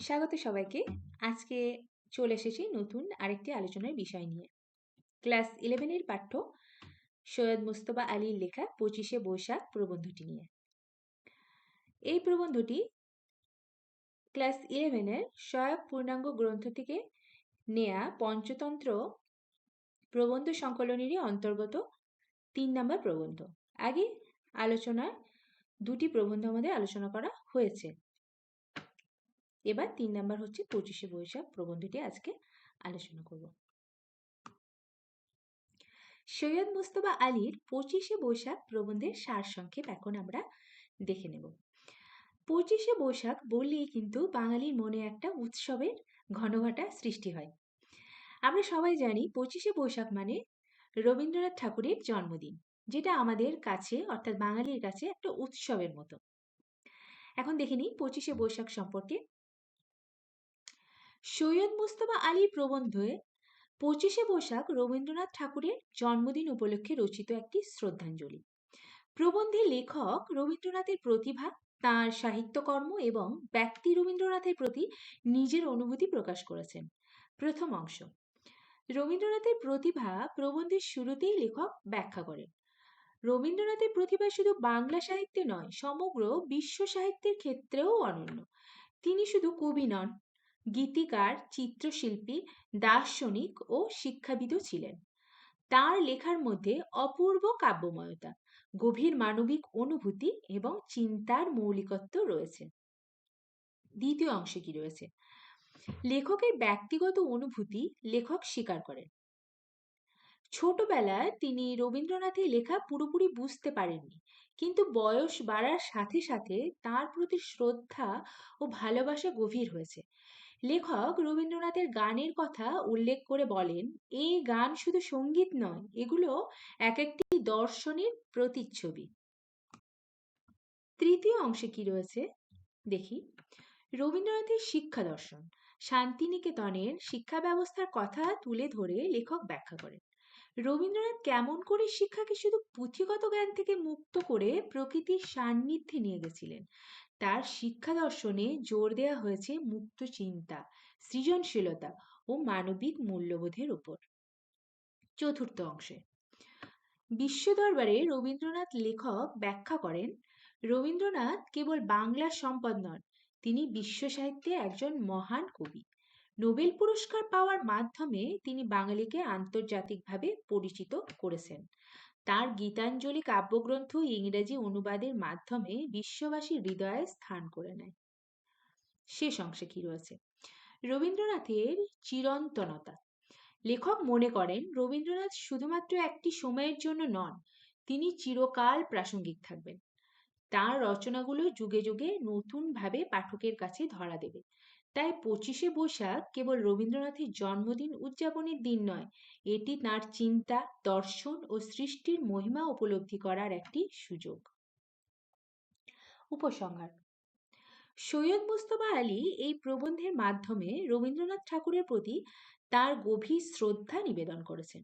স্বাগত সবাইকে। আজকে চলে এসেছি নতুন আরেকটি আলোচনার বিষয় নিয়ে। ক্লাস ইলেভেনের পাঠ্য সৈয়দ মুস্তফা আলীর লেখা পঁচিশে বৈশাখ প্রবন্ধটি নিয়ে। এই প্রবন্ধটি ক্লাস ইলেভেনের সহায়ক পূর্ণাঙ্গ গ্রন্থ থেকে নেয়া পঞ্চতন্ত্র প্রবন্ধ সংকলনেরই অন্তর্গত তিন নম্বর প্রবন্ধ। আগে আলোচনায় দুটি প্রবন্ধ আমাদের আলোচনা করা হয়েছে। এবার তিন নাম্বার হচ্ছে পঁচিশে বৈশাখ প্রবন্ধটি আজকে আলোচনা করব। সৈয়দ মুস্তফা আলীর পঁচিশে বৈশাখ প্রবন্ধের সার সংক্ষেপ এখন আমরা দেখে নেব। পঁচিশে বৈশাখ বললেই কিন্তু বাঙালির মনে একটা উৎসবের ঘনঘটা সৃষ্টি হয়। আমরা সবাই জানি পঁচিশে বৈশাখ মানে রবীন্দ্রনাথ ঠাকুরের জন্মদিন, যেটা আমাদের কাছে অর্থাৎ বাঙালির কাছে একটা উৎসবের মতো। এখন দেখে নিই পঁচিশে বৈশাখ সম্পর্কে সৈয়দ মুস্তফা আলী প্রবন্ধে পঁচিশে বৈশাখ রবীন্দ্রনাথ ঠাকুরের জন্মদিন উপলক্ষে রচিত একটি শ্রদ্ধাঞ্জলি। প্রবন্ধের লেখক রবীন্দ্রনাথের প্রতিভা, তাঁর সাহিত্যকর্ম এবং ব্যক্তি রবীন্দ্রনাথের প্রতি নিজের অনুভূতি প্রকাশ করেছেন। প্রথম অংশ। রবীন্দ্রনাথের প্রতিভা প্রবন্ধের শুরুতেই লেখক ব্যাখ্যা করেন। রবীন্দ্রনাথের প্রতিভা শুধু বাংলা সাহিত্যে নয়, সমগ্র বিশ্ব সাহিত্যের ক্ষেত্রেও অনন্য। তিনি শুধু কবি নন গীতিকার, চিত্রশিল্পী, দার্শনিক ও শিক্ষাবিদও ছিলেন। তার লেখার মধ্যে অপূর্ব কাব্যময়তা, গভীর মানবিক অনুভূতি এবং চিন্তার মৌলিকত্ব রয়েছে। দ্বিতীয় অংশে কি রয়েছে? লেখকের ব্যক্তিগত অনুভূতি লেখক স্বীকার করেন। ছোটবেলায় তিনি রবীন্দ্রনাথের লেখা পুরোপুরি বুঝতে পারেননি, কিন্তু বয়স বাড়ার সাথে সাথে তার প্রতি শ্রদ্ধা ও ভালোবাসা গভীর হয়েছে। লেখক রবীন্দ্রনাথের গানের কথা উল্লেখ করে বলেন, এই গান শুধু সংগীত নয়, এগুলো এক একটি দর্শনের প্রতিচ্ছবি। তৃতীয় অংশে কি রয়েছে? দেখি। রবীন্দ্রনাথের শিক্ষা দর্শন। শান্তিনিকেতনের শিক্ষা ব্যবস্থার কথা তুলে ধরে লেখক ব্যাখ্যা করেন। রবীন্দ্রনাথ কেমন করে শিক্ষাকে শুধু পুঁথিগত জ্ঞান থেকে মুক্ত করে প্রকৃতির সান্নিধ্যে নিয়ে গেছিলেন? তার শিক্ষা দর্শনে জোর দেওয়া হয়েছে মুক্ত চিন্তা, সৃজনশীলতা ও মানবিক মূল্যবোধের উপর। চতুর্থ অংশে। বিশ্ব দরবারে রবীন্দ্রনাথ লেখক ব্যাখ্যা করেন, রবীন্দ্রনাথ কেবল বাংলার সম্পদ নন, তিনি বিশ্ব সাহিত্যে একজন মহান কবি। নোবেল পুরস্কার পাওয়ার মাধ্যমে তিনি বাঙালিকে আন্তর্জাতিকভাবে পরিচিত করেছেন। তার গীতাঞ্জলি কাব্যগ্রন্থ ইংরেজি অনুবাদের মাধ্যমে বিশ্ববাসীর হৃদয়ে স্থান করে নেয়। শেষ অংশে কি রয়েছে? রবীন্দ্রনাথের চিরন্তনতা। লেখক মনে করেন, রবীন্দ্রনাথ শুধুমাত্র একটি সময়ের জন্য নন, তিনি চিরকাল প্রাসঙ্গিক থাকবেন। তার রচনাগুলো যুগে যুগে নতুনভাবে পাঠকের কাছে ধরা দেবে। তাই পঁচিশে বৈশাখ কেবল রবীন্দ্রনাথের জন্মদিন উদযাপনের দিন নয়, এটি তাঁর চিন্তা, দর্শন ও সৃষ্টির মহিমা উপলব্ধি করার একটি সুযোগ। উপসংহার, সৈয়দ মুস্তফা আলী এই প্রবন্ধের মাধ্যমে রবীন্দ্রনাথ ঠাকুরের প্রতি তার গভীর শ্রদ্ধা নিবেদন করেছেন।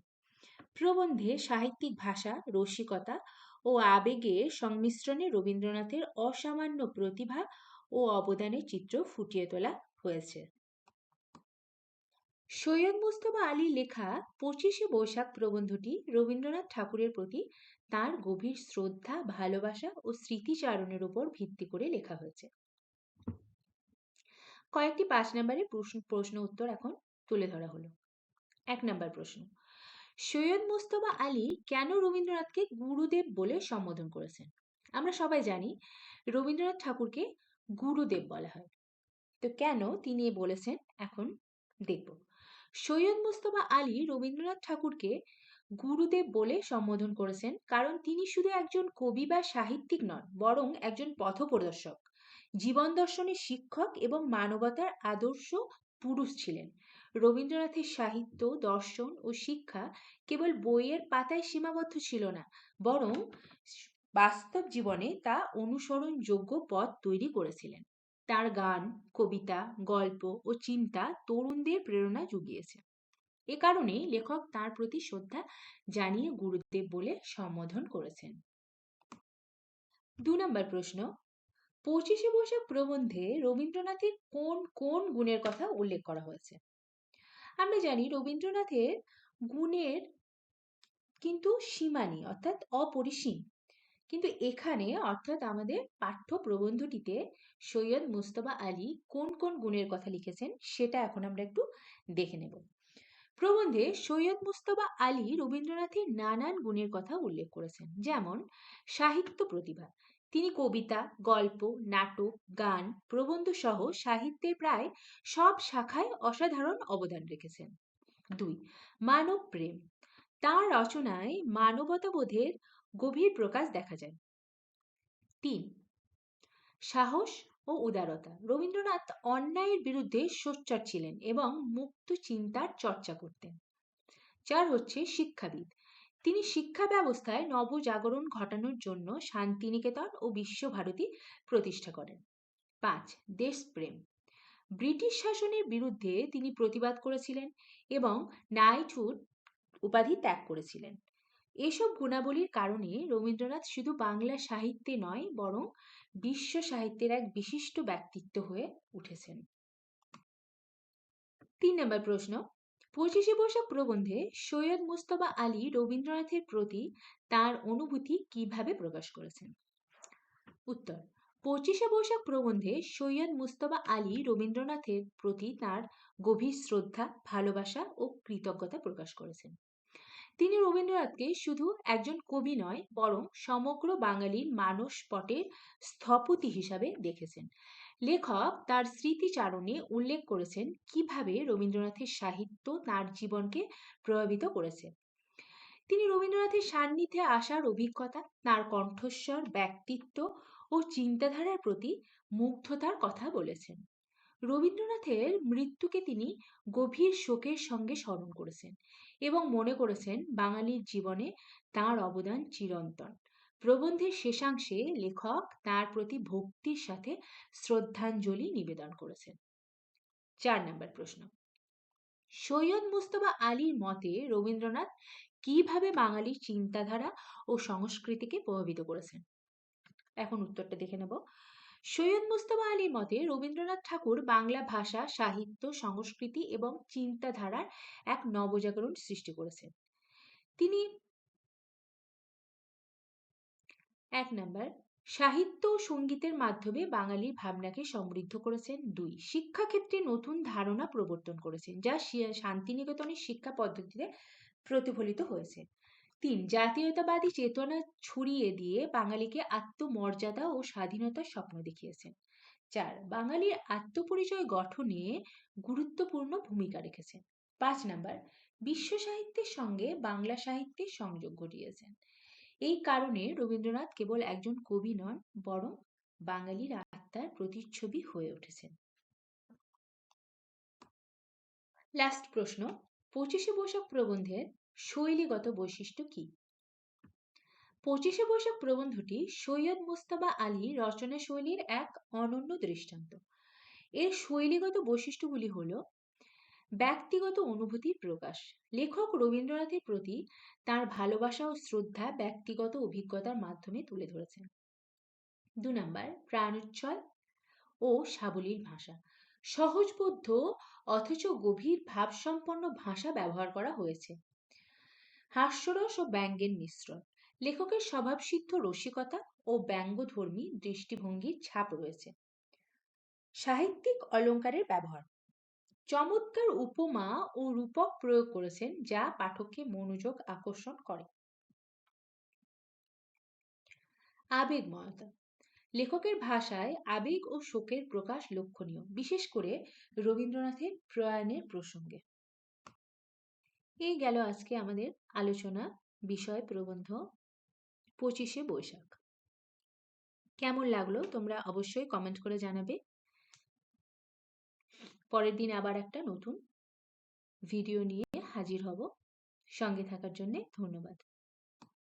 প্রবন্ধে সাহিত্যিক ভাষা, রসিকতা ও আবেগের সংমিশ্রণে রবীন্দ্রনাথের অসামান্য প্রতিভা ও অবদানের চিত্র ফুটিয়ে তোলা হয়েছে। সৈয়দ মুস্তফা আলী লেখা পঁচিশে বৈশাখ প্রবন্ধটি রবীন্দ্রনাথ ঠাকুরের প্রতি তার গভীর শ্রদ্ধা, ভালোবাসা ও স্মৃতিচারণের উপর ভিত্তি করে লেখা হয়েছে। কয়েকটি পাঁচ নম্বরের প্রশ্ন প্রশ্ন উত্তর এখন তুলে ধরা হলো। এক নম্বর প্রশ্ন, সৈয়দ মুস্তফা আলী কেন রবীন্দ্রনাথকে গুরুদেব বলে সম্বোধন করেছেন? আমরা সবাই জানি রবীন্দ্রনাথ ঠাকুরকে গুরুদেব বলা হয়। তো কেন তিনি বলেছেন? এখন দেখব। সৈয়দ মুস্তফা আলী রবীন্দ্রনাথ ঠাকুরকে গুরুদেব বলে সম্বোধন করেছেন কারণ তিনি শুধু একজন কবি বা সাহিত্যিক নন, বরং একজন পথপ্রদর্শক, জীবন দর্শনের শিক্ষক এবং মানবতার আদর্শ পুরুষ ছিলেন। রবীন্দ্রনাথের সাহিত্য, দর্শন ও শিক্ষা কেবল বইয়ের পাতায় সীমাবদ্ধ ছিল না, বরং বাস্তব জীবনে তা অনুসরণযোগ্য পথ তৈরি করেছিলেন। তার গান, কবিতা, গল্প ও চিন্তা তরুণদের প্রেরণা জুগিয়েছে। এ কারণে লেখক তার প্রতি শ্রদ্ধা জানিয়ে গুরুদেব বলে সম্বোধন করেছেন। দু নম্বর প্রশ্ন, পঁচিশে বৈশাখ প্রবন্ধে রবীন্দ্রনাথের কোন কোন গুণের কথা উল্লেখ করা হয়েছে? আমরা জানি রবীন্দ্রনাথের গুণের কিন্তু সীমা নেই, অর্থাৎ অপরিসীম। কিন্তু এখানে অর্থাৎ আমাদের পাঠ্য প্রবন্ধটিতে সৈয়দ মুস্তফা আলী কোন কোন গুণের কথা লিখেছেন সেটা এখন আমরা একটু দেখে নেব। প্রবন্ধে সৈয়দ মুস্তফা আলী রবীন্দ্রনাথের নানান গুণের কথা উল্লেখ করেছেন। যেমন, সাহিত্য প্রতিভা। তিনি কবিতা, গল্প, নাটক, গান প্রবন্ধ সহ সাহিত্যের প্রায় সব শাখায় অসাধারণ অবদান রেখেছেন। দুই মানব প্রেম তাঁর রচনায় মানবতাবোধের গভীর প্রকাশ দেখা যায়। তিন, সাহস ও উদারতা। রবীন্দ্রনাথ অন্যায়ের বিরুদ্ধে সোচ্চার ছিলেন এবং মুক্ত চিন্তার চর্চা করতেন। চার হচ্ছে শিক্ষাবিদ। তিনি শিক্ষা ব্যবস্থায় নবজাগরণ ঘটানোর জন্য শান্তিনিকেতন ও বিশ্বভারতী প্রতিষ্ঠা করেন। পাঁচ, দেশপ্রেম। ব্রিটিশ শাসনের বিরুদ্ধে তিনি প্রতিবাদ করেছিলেন এবং নাইটহুড উপাধি ত্যাগ করেছিলেন। এসব গুণাবলীর কারণে রবীন্দ্রনাথ শুধু বাংলা সাহিত্যে নয়, বরং বিশ্ব সাহিত্যের এক বিশিষ্ট ব্যক্তিত্ব হয়ে উঠেছেন। তিন নম্বর প্রশ্ন। পঁচিশে বৈশাখ প্রবন্ধে সৈয়দ মুস্তফা আলী রবীন্দ্রনাথের প্রতি তার অনুভূতি কীভাবে প্রকাশ করেছেন? উত্তর, পঁচিশে বৈশাখ প্রবন্ধে সৈয়দ মুস্তফা আলী রবীন্দ্রনাথের প্রতি তার গভীর শ্রদ্ধা, ভালোবাসা ও কৃতজ্ঞতা প্রকাশ করেছেন। তিনি রবীন্দ্রনাথকে শুধু একজন কবি নয়, বরং সমগ্র বাঙালির মানস পটের স্থপতি হিসাবে দেখেছেন। লেখক তার স্মৃতিচারণে উল্লেখ করেছেন কীভাবে রবীন্দ্রনাথের সাহিত্য তার জীবনকে প্রভাবিত করেছে। তিনি রবীন্দ্রনাথের সান্নিধ্যে আসার অভিজ্ঞতা, তার কণ্ঠস্বর, ব্যক্তিত্ব ও চিন্তাধারার প্রতি মুগ্ধতার কথা বলেছেন। রবীন্দ্রনাথের মৃত্যুকে তিনি গভীর শোকের সঙ্গে স্মরণ করেছেন এবং মনে করেছেন বাঙালির জীবনে তার অবদান চিরন্তন। প্রবন্ধের শেষাংশে লেখক তার প্রতি ভক্তির সাথে শ্রদ্ধাঞ্জলি নিবেদন করেছেন। চার নম্বর প্রশ্ন। সৈয়দ মুস্তফা আলীর মতে রবীন্দ্রনাথ কীভাবে বাঙালির চিন্তাধারা ও সংস্কৃতিকে প্রভাবিত করেছেন? এখন উত্তরটা দেখে নেব। সৈয়দ মুস্তফা আলীর মতে, রবীন্দ্রনাথ ঠাকুর বাংলা ভাষা, সাহিত্য, সংস্কৃতি এবং চিন্তাধারার এক নবজাগরণ সৃষ্টি করেছেন। তিনি এক নম্বর, সাহিত্য ও সঙ্গীতের মাধ্যমে বাঙালির ভাবনাকে সমৃদ্ধ করেছেন। দুই, শিক্ষাক্ষেত্রে নতুন ধারণা প্রবর্তন করেছেন, যা শান্তিনিকেতনের শিক্ষা পদ্ধতিতে প্রতিফলিত হয়েছে। তিন, জাতীয়তাবাদী চেতনা ছড়িয়ে দিয়ে বাঙালিকে আত্মমর্যাদা ও স্বাধীনতার স্বপ্ন দেখিয়েছেন। চার, বাঙালির আত্মপরিচয় গঠনে গুরুত্বপূর্ণ ভূমিকা রেখেছেন। পাঁচ নাম্বার, বিশ্ব সাহিত্যের সঙ্গে বাংলা সাহিত্যের সংযোগ ঘটিয়েছেন। এই কারণে রবীন্দ্রনাথ কেবল একজন কবি নন, বরং বাঙালির আত্মার প্রতিচ্ছবি হয়ে উঠেছেন। লাস্ট প্রশ্ন, পঁচিশে বৈশাখ প্রবন্ধের শৈলীগত বৈশিষ্ট্য কি? পঁচিশে বৈশাখ প্রবন্ধটি সৈয়দ মুস্তাবা আলী রচনা শৈলীর এক অনন্য দৃষ্টান্ত। এর শৈলীগত বৈশিষ্ট্যগুলি হল ব্যক্তিগত অনুভূতির প্রকাশ। লেখক রবীন্দ্রনাথের প্রতি তার ভালোবাসা ও শ্রদ্ধা ব্যক্তিগত অভিজ্ঞতার মাধ্যমে তুলে ধরেছেন। দু নম্বর, প্রাণোচ্ছল ও সাবলীল ভাষা। সহজবোধ্য অথচ গভীর ভাবসম্পন্ন ভাষা ব্যবহার করা হয়েছে। হাস্যরস ও ব্যঙ্গের মিশ্রণ। লেখকের স্বভাবসিদ্ধ রসিকতা ও ব্যঙ্গধর্মী দৃষ্টিভঙ্গির ছাপ রয়েছে। সাহিত্যিক অলঙ্কারের ব্যবহার। চমৎকার উপমা ও রূপক প্রয়োগ করেছেন, যা পাঠককে মনোযোগ আকর্ষণ করে। আবেগময়তা। লেখকের ভাষায় আবেগ ও শোকের প্রকাশ লক্ষণীয়, বিশেষ করে রবীন্দ্রনাথের প্রয়াণের প্রসঙ্গে। এই গেল আজকে আমাদের আলোচনা, বিষয় প্রবন্ধ, পঁচিশে বৈশাখ। কেমন লাগল? তোমরা অবশ্যই কমেন্ট করে জানাবে। পরের দিন আবার একটা নতুন ভিডিও নিয়ে হাজির হব। সঙ্গে থাকার জন্যে ধন্যবাদ।